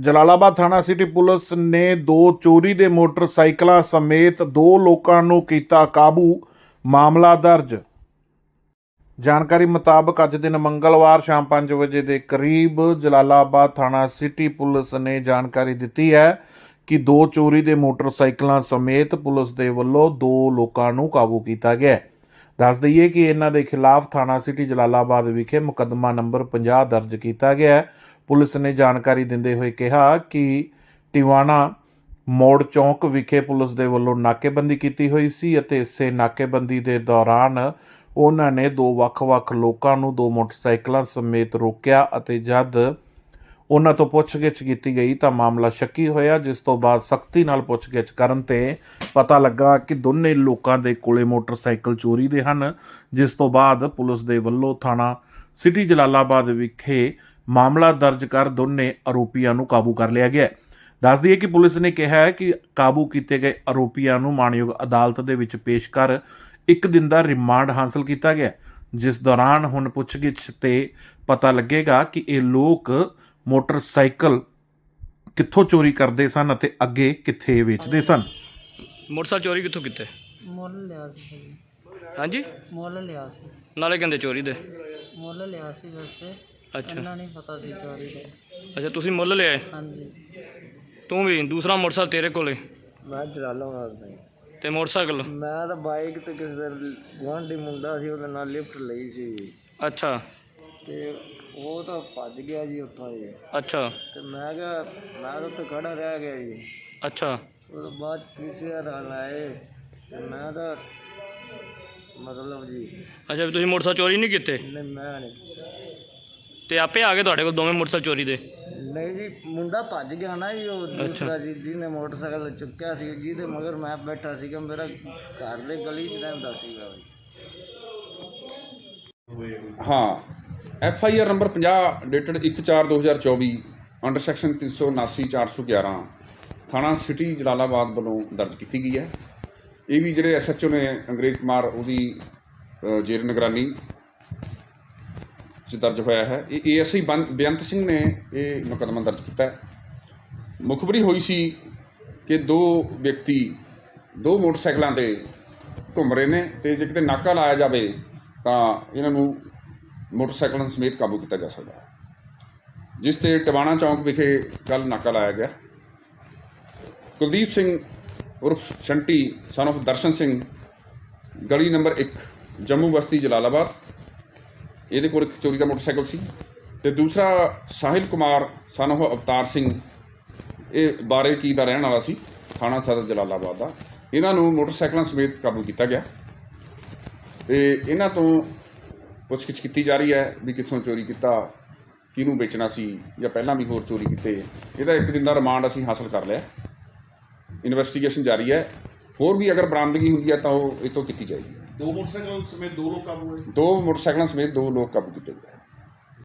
ਜਲਾਲਾਬਾਦ ਥਾਣਾ city police ਨੇ ਦੋ ਚੋਰੀ ਦੇ ਮੋਟਰਸਾਈਕਲਾਂ ਸਮੇਤ ਦੋ ਲੋਕਾਂ ਨੂੰ ਕੀਤਾ ਕਾਬੂ ਮਾਮਲਾ ਦਰਜ। ਜਾਣਕਾਰੀ ਮੁਤਾਬਕ ਅੱਜ ਦਿਨ ਮੰਗਲਵਾਰ ਸ਼ਾਮ 5 ਵਜੇ ਦੇ ਕਰੀਬ ਜਲਾਲਾਬਾਦ ਥਾਣਾ ਸਿਟੀ ਪੁਲਿਸ ਨੇ ਜਾਣਕਾਰੀ ਦਿੱਤੀ ਹੈ ਕਿ ਦੋ ਚੋਰੀ ਦੇ ਮੋਟਰਸਾਈਕਲਾਂ ਸਮੇਤ ਪੁਲਿਸ ਦੇ ਵੱਲੋਂ ਦੋ ਲੋਕਾਂ ਨੂੰ ਕਾਬੂ ਕੀਤਾ ਗਿਆ ਹੈ। ਦੱਸ ਦਈਏ ਕਿ ਇਹਨਾਂ ਦੇ ਖਿਲਾਫ ਥਾਣਾ ਸਿਟੀ ਜਲਾਲਾਬਾਦ ਵਿਖੇ ਮੁਕੱਦਮਾ ਨੰਬਰ 50 ਦਰਜ ਕੀਤਾ ਗਿਆ ਹੈ। ਪੁਲਿਸ ਨੇ ਜਾਣਕਾਰੀ ਦਿੰਦੇ ਹੋਏ ਕਿਹਾ ਕਿ ਟਿਵਾਣਾ ਮੋੜ ਚੌਂਕ ਵਿਖੇ ਪੁਲਿਸ ਦੇ ਵੱਲੋਂ ਨਾਕੇਬੰਦੀ ਕੀਤੀ ਹੋਈ ਸੀ ਅਤੇ ਇਸੇ ਨਾਕੇਬੰਦੀ ਦੇ ਦੌਰਾਨ ਉਹਨਾਂ ਨੇ ਦੋ ਵੱਖ-ਵੱਖ ਲੋਕਾਂ ਨੂੰ ਦੋ ਮੋਟਰਸਾਈਕਲਾਂ ਸਮੇਤ ਰੋਕਿਆ ਅਤੇ ਜਦ ਉਹਨਾਂ ਤੋਂ ਪੁੱਛਗਿੱਛ ਕੀਤੀ ਗਈ ਤਾਂ ਮਾਮਲਾ ਸ਼ੱਕੀ ਹੋਇਆ, ਜਿਸ ਤੋਂ ਬਾਅਦ ਸਖਤੀ ਨਾਲ ਪੁੱਛਗਿੱਛ ਕਰਨ ਤੇ ਪਤਾ ਲੱਗਾ ਕਿ ਦੋਨੇ ਲੋਕਾਂ ਦੇ ਕੋਲੇ ਮੋਟਰਸਾਈਕਲ ਚੋਰੀ ਦੇ ਹਨ, ਜਿਸ ਤੋਂ ਬਾਅਦ ਪੁਲਿਸ ਦੇ ਵੱਲੋਂ ਥਾਣਾ ਸਿਟੀ ਜਲਾਲਾਬਾਦ ਵਿਖੇ ਮਾਮਲਾ ਦਰਜ ਕਰ ਦੋਨੇ ਆਰੋਪੀਆਂ ਨੂੰ ਕਾਬੂ ਕਰ ਲਿਆ ਗਿਆ ਹੈ। ਦੱਸ ਦਈਏ ਕਿ ਪੁਲਿਸ ਨੇ ਕਿਹਾ ਹੈ ਕਿ ਕਾਬੂ ਕੀਤੇ ਗਏ ਆਰੋਪੀਆਂ ਨੂੰ ਮਾਣਯੋਗ ਅਦਾਲਤ ਦੇ ਵਿੱਚ ਪੇਸ਼ ਕਰ ਇੱਕ ਦਿਨ ਦਾ ਰਿਮਾਂਡ ਹਾਸਲ ਕੀਤਾ ਗਿਆ ਜਿਸ ਦੌਰਾਨ ਹੁਣ ਪੁੱਛਗਿੱਛ ਤੇ ਪਤਾ ਲੱਗੇਗਾ ਕਿ ਇਹ ਲੋਕ ਮੋਟਰਸਾਈਕਲ ਕਿੱਥੋਂ ਚੋਰੀ ਕਰਦੇ ਸਨ ਅਤੇ ਅੱਗੇ ਕਿੱਥੇ ਵੇਚਦੇ ਸਨ। ਮੋਟਰਸਾਈਕਲ ਚੋਰੀ ਕਿੱਥੋਂ ਕੀਤੇ? ਮੁੱਲ ਲਿਆ ਸੀ ਹਾਂਜੀ? ਮੁੱਲ ਲਿਆ ਸੀ। ਨਾਲੇ ਕਹਿੰਦੇ ਚੋਰੀ ਦੇ। ਮੁੱਲ ਲਿਆ ਸੀ ਵੈਸੇ। ਅੱਛਾ। ਇੰਨਾ ਨਹੀਂ ਪਤਾ ਸੀ ਚੋਰੀ ਦਾ। ਅੱਛਾ ਤੁਸੀਂ ਮੁੱਲ ਹਾਂਜੀ। ਤੂੰ ਵੀ ਦੂਸਰਾ ਮੋਟਰਸਾਈਕਲ ਤੇਰੇ ਕੋਲੇ? ਮੈਂ ਚਲਾ ਭਾਈ ਤੇ ਮੋਟਰਸਾਈਕਲ? ਮੈਂ ਤਾਂ ਬਾਈਕ ਤੇ ਕਿਸੇ ਦਾ ਗੁਆਂਢੀ ਮੁੰਡਾ ਸੀ ਉਹਦੇ ਨਾਲ ਲਿਫਟ ਲਈ ਸੀ। ਅੱਛਾ। ਤੇ ਉਹ ਤਾਂ ਭੱਜ ਗਿਆ ਜੀ ਉੱਥੋਂ ਜੀ ਅੱਛਾ। ਤੇ ਮੈਂ ਕਿਹਾ ਮੈਂ ਤਾਂ ਉੱਥੇ ਖੜਾ ਰਹਿ ਗਿਆ ਜੀ। ਅੱਛਾ। ਉਹ ਤੋਂ ਬਾਅਦ ਪੀਸੀਆਰ ਵਾਲਾ ਆਏ ਤੇ ਮੈਂ ਤਾਂ ਮਤਲਬ ਜੀ ਅੱਛਾ ਵੀ ਤੁਸੀਂ ਮੋਟਰਸਾਈਕਲ ਚੋਰੀ ਨਹੀਂ ਕੀਤੇ? ਨਹੀਂ ਮੈਂ ਨਹੀਂ ਤੇ ਆਪੇ ਆ ਗਏ ਤੁਹਾਡੇ ਕੋਲ ਦੋਵੇਂ ਮੋਟਰਸਾਈਕਲ ਚੋਰੀ ਦੇ? ਨਹੀਂ ਜੀ ਮੁੰਡਾ ਭੱਜ ਗਿਆ ਨਾ ਜੀ ਉਹ ਦੂਸਰਾ ਜੀ ਜਿਹਨੇ ਮੋਟਰਸਾਈਕਲ ਚੁੱਕਿਆ ਸੀ ਜਿਹਦੇ ਮਗਰ ਮੈਂ ਬੈਠਾ ਸੀਗਾ ਮੇਰਾ ਘਰ ਦੇ ਗਲੀ 'ਚ ਰਹਿੰਦਾ ਸੀਗਾ ਹਾਂ F I R number 50 dated 1/4/2024 under section 379 411 ਥਾਣਾ ਸਿਟੀ ਜਲਾਲਾਬਾਦ ਵੱਲੋਂ ਦਰਜ ਕੀਤੀ ਗਈ ਹੈ। ਇਹ ਵੀ ਜਿਹੜੇ ਐਸ ਐਚ ਓ ਨੇ ਅੰਗਰੇਜ਼ ਕੁਮਾਰ ਉਹਦੀ ਜੇਰ ਨਿਗਰਾਨੀ ਚ ਦਰਜ ਹੋਇਆ ਹੈ। ਇਹ A S I Beant Singh ਨੇ ਇਹ ਮੁਕੱਦਮਾ ਦਰਜ ਕੀਤਾ ਹੈ। ਮੁਖਬਰੀ ਹੋਈ ਸੀ ਕਿ ਦੋ ਵਿਅਕਤੀ, ਦੋ ਮੋਟਰਸਾਈਕਲਾਂ ਤੇ ਘੁੰਮ ਰਹੇ ਨੇ ਤੇ ਜੇ ਕਿਤੇ ਨਾਕਾ ਲਾਇਆ ਜਾਵੇ ਤਾਂ ਇਹਨਾਂ ਨੂੰ ਮੋਟਰਸਾਈਕਲਾਂ ਸਮੇਤ ਕਾਬੂ ਕੀਤਾ ਜਾ ਸਕਦਾ ਹੈ। ਜਿਸ ਤੇ ਟਵਾਣਾ ਚੌਂਕ ਵਿਖੇ ਕੱਲ ਨਾਕਾ ਲਾਇਆ ਗਿਆ। ਕੁਲਦੀਪ ਸਿੰਘ ਉਰਫ ਸ਼ੰਟੀ ਸਨ of ਦਰਸ਼ਨ ਸਿੰਘ, ਗਲੀ ਨੰਬਰ 1 ਜੰਮੂ ਬਸਤੀ ਜਲਾਲਾਬਾਦ। ਇਹਦੇ ਕੋਲ ਇੱਕ ਚੋਰੀ ਦਾ ਮੋਟਰਸਾਈਕਲ ਸੀ। ਤੇ ਦੂਸਰਾ ਸਾਹਿਲ ਕੁਮਾਰ, son of ਅਵਤਾਰ ਸਿੰਘ, ਇਹ ਬਾਰੇ ਕੀ ਦਾ ਰਹਿਣ ਵਾਲਾ ਸੀ? ਥਾਣਾ ਸਦਰ, ਜਲਾਲਾਬਾਦ ਦਾ। ਇਹਨਾਂ ਨੂੰ ਮੋਟਰਸਾਈਕਲਾਂ ਸਮੇਤ ਕਾਬੂ ਕੀਤਾ ਗਿਆ। ਤੇ ਇਹਨਾਂ ਤੋਂ ਪੁੱਛਗਿੱਛ ਕੀਤੀ ਜਾ ਰਹੀ ਹੈ ਵੀ ਕਿੱਥੋਂ ਚੋਰੀ ਕੀਤਾ, ਕਿਹਨੂੰ ਵੇਚਣਾ ਸੀ, ਜਾਂ ਪਹਿਲਾਂ ਵੀ ਹੋਰ ਚੋਰੀ ਕੀਤੇ। ਇਹਦਾ ਇੱਕ ਦਿਨ ਦਾ ਰਿਮਾਂਡ ਅਸੀਂ ਹਾਸਲ ਕਰ ਲਿਆ। ਇਨਵੈਸਟੀਗੇਸ਼ਨ ਜਾਰੀ ਹੈ। ਹੋਰ ਵੀ ਅਗਰ ਬਰਾਮਦਗੀ ਹੁੰਦੀ ਹੈ ਤਾਂ ਉਹ ਇਹ ਤੋਂ ਕੀਤੀ ਜਾਏਗੀ। ਦੋ ਮੋਟਰਸਾਈਕਲ ਸਮੇਤ ਦੋ ਲੋਕ ਕਾਬੂ ਹੋਏ। ਦੋ ਮੋਟਰਸਾਈਕਲਾਂ ਸਮੇਤ ਦੋ ਲੋਕ ਕਾਬੂ ਕੀਤੇ ਗਏ।